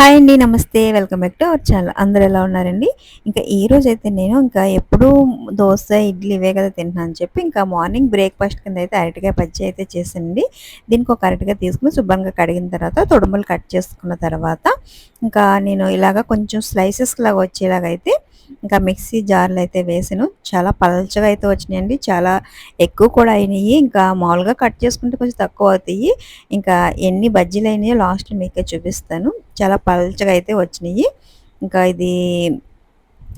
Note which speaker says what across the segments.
Speaker 1: Hi అండి నమస్తే. Welcome back to our channel. అందరు ఎలా ఉన్నారండి? ఇంకా ఈ రోజు అయితే నేను ఇంకా ఎప్పుడూ దోశ ఇడ్లీ ఇవే కదా తింటున్నాను అని చెప్పి ఇంకా మార్నింగ్ బ్రేక్ఫాస్ట్ కింద అయితే అరటికాయ పచ్చి అయితే చేసింది దీనికి ఒక అరటికాయ తీసుకుని శుభ్రంగా కడిగిన తర్వాత తొడుములు కట్ చేసుకున్న తర్వాత ఇంకా నేను ఇలాగ కొంచెం స్లైసెస్ లాగా వచ్చేలాగా అయితే ఇంకా మిక్సీ జార్లు అయితే వేసాను. చాలా పలచగా అయితే వచ్చినాయండి. చాలా ఎక్కువ కూడా అయినాయి. ఇంకా మామూలుగా కట్ చేసుకుంటే కొంచెం తక్కువ అవుతాయి. ఇంకా ఎన్ని బజ్జీలు అయినాయో లాస్ట్ మీకే చూపిస్తాను. చాలా పల్చగా అయితే వచ్చినాయి. ఇంకా ఇది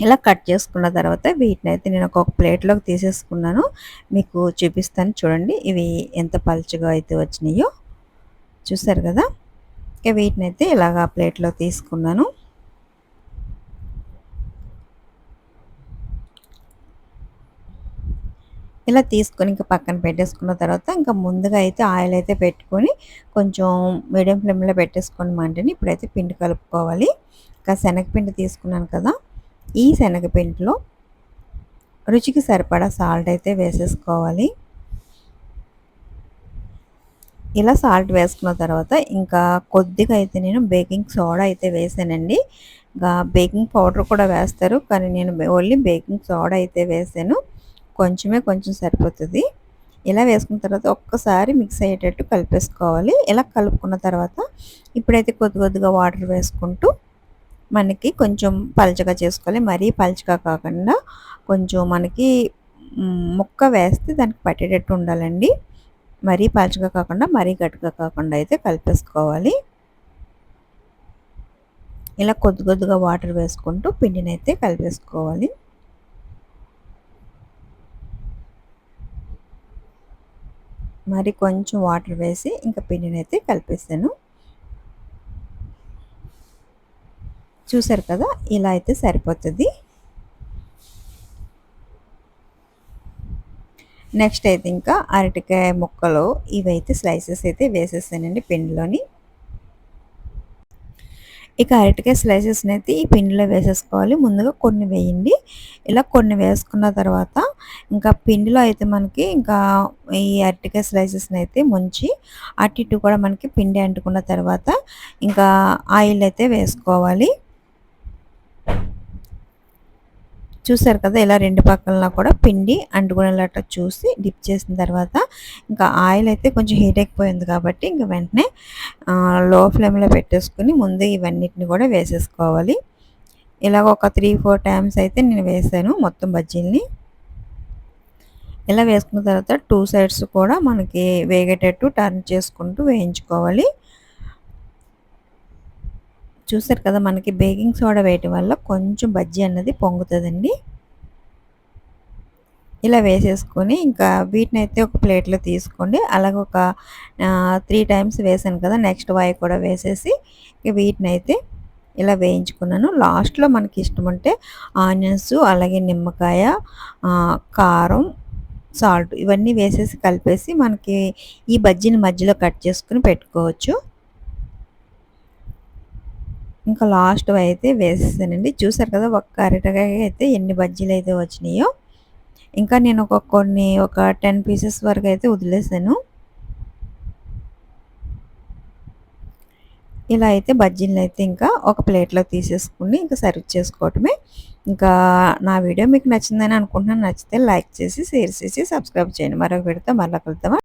Speaker 1: ఇలా కట్ చేసుకున్న తర్వాత వీటిని అయితే నేను ఒక ప్లేట్లోకి తీసేసుకున్నాను. మీకు చూపిస్తాను చూడండి ఇవి ఎంత పల్చగా అయితే వచ్చినాయో. చూసారు కదా? ఇంకా వీటిని అయితే ఇలాగా ప్లేట్లో తీసుకున్నాను. ఇలా తీసుకొని ఇంకా పక్కన పెట్టేసుకున్న తర్వాత ఇంకా ముందుగా అయితే ఆయిల్ అయితే పెట్టుకొని కొంచెం మీడియం ఫ్లేమ్లో పెట్టేసుకొని మంటని ఇప్పుడైతే పిండి కలుపుకోవాలి. ఇంకా శనగపిండి తీసుకున్నాను కదా ఈ శనగపిండిలో రుచికి సరిపడా సాల్ట్ అయితే వేసేసుకోవాలి. ఇలా సాల్ట్ వేసుకున్న తర్వాత ఇంకా కొద్దిగా అయితే నేను బేకింగ్ సోడా అయితే వేసానండి. ఇంకా బేకింగ్ పౌడర్ కూడా వేస్తారు కానీ నేను ఓన్లీ బేకింగ్ సోడా అయితే వేసాను. కొంచెమే కొంచెం సరిపోతుంది. ఇలా వేసుకున్న తర్వాత ఒక్కసారి మిక్స్ అయ్యేటట్టు కలిపేసుకోవాలి. ఇలా కలుపుకున్న తర్వాత ఇప్పుడైతే కొద్ది కొద్దిగా వాటర్ వేసుకుంటూ మనకి కొంచెం పలచగా చేసుకోవాలి. మరీ పలచగా కాకుండా కొంచెం మనకి ముక్క వేస్తే దానికి పట్టేటట్టు ఉండాలండి. మరీ పలచగా కాకుండా మరీ గట్టిగా కాకుండా అయితే కలిపేసుకోవాలి. ఇలా కొద్ది కొద్దిగా వాటర్ వేసుకుంటూ పిండిని అయితే కలిపేసుకోవాలి. మరి కొంచెం వాటర్ వేసి ఇంకా పిండిని అయితే కలిపేసాను. చూసారు కదా ఇలా అయితే సరిపోతుంది. నెక్స్ట్ అయితే ఇంకా అరటికాయ ముక్కలు ఇవైతే స్లైసెస్ అయితే వేసేసానండి పిండిలోని. ఇక అరటికాయ స్లైసెస్ని అయితే ఈ పిండిలో వేసేసుకోవాలి. ముందుగా కొన్ని వేయండి. ఇలా కొన్ని వేసుకున్న తర్వాత ఇంకా పిండిలో అయితే మనకి ఇంకా ఈ అరటికాయ స్లైసెస్ని అయితే ముంచి అటు ఇటు కూడా మనకి పిండి అంటుకున్న తర్వాత ఇంకా ఆయిల్ అయితే వేసుకోవాలి. చూసారు కదా ఇలా రెండు పక్కల కూడా పిండి అంటుకునేలాట చూసి డిప్ చేసిన తర్వాత ఇంకా ఆయిల్ అయితే కొంచెం హీట్ అయిపోయింది కాబట్టి ఇంకా వెంటనే లో ఫ్లేమ్లో పెట్టేసుకుని ముందు ఇవన్నిటిని కూడా వేసేసుకోవాలి. ఇలాగ ఒక త్రీ ఫోర్ టైమ్స్ అయితే నేను వేసాను మొత్తం బజ్జీల్ని. ఇలా వేసుకున్న తర్వాత టూ సైడ్స్ కూడా మనకి వేగేటట్టు టర్న్ చేసుకుంటూ వేయించుకోవాలి. చూసారు కదా మనకి బేకింగ్ సోడా వేయటం వల్ల కొంచెం బజ్జీ అన్నది పొంగుతుందండి. ఇలా వేసేసుకొని ఇంకా వీటిని అయితే ఒక ప్లేట్లో తీసుకోండి. అలాగే ఒక త్రీ టైమ్స్ వేసాను కదా నెక్స్ట్ వాయి కూడా వేసేసి వీటిని అయితే ఇలా వేయించుకున్నాను. లాస్ట్లో మనకి ఇష్టం ఉంటే ఆనియన్స్ అలాగే నిమ్మకాయ కారం సాల్ట్ ఇవన్నీ వేసేసి కలిపేసి మనకి ఈ బజ్జీని మధ్యలో కట్ చేసుకుని పెట్టుకోవచ్చు. ఇంకా లాస్ట్ అయితే వేసేసానండి. చూసారు కదా ఒక్క అరటకాయ అయితే ఎన్ని బజ్జీలు అయితే వచ్చినాయో. ఇంకా నేను ఒక కొన్ని ఒక టెన్ పీసెస్ వరకు అయితే వదిలేసాను. ఇలా అయితే బజ్జీలను అయితే ఇంకా ఒక ప్లేట్లో తీసేసుకుని ఇంకా సర్వ్ చేసుకోవటమే. ఇంకా నా వీడియో మీకు నచ్చిందని అనుకుంటున్నాను. నచ్చితే లైక్ చేసి షేర్ చేసి సబ్స్క్రైబ్ చేయండి. మరొక వీడితో మళ్ళీ కలుద్దామా?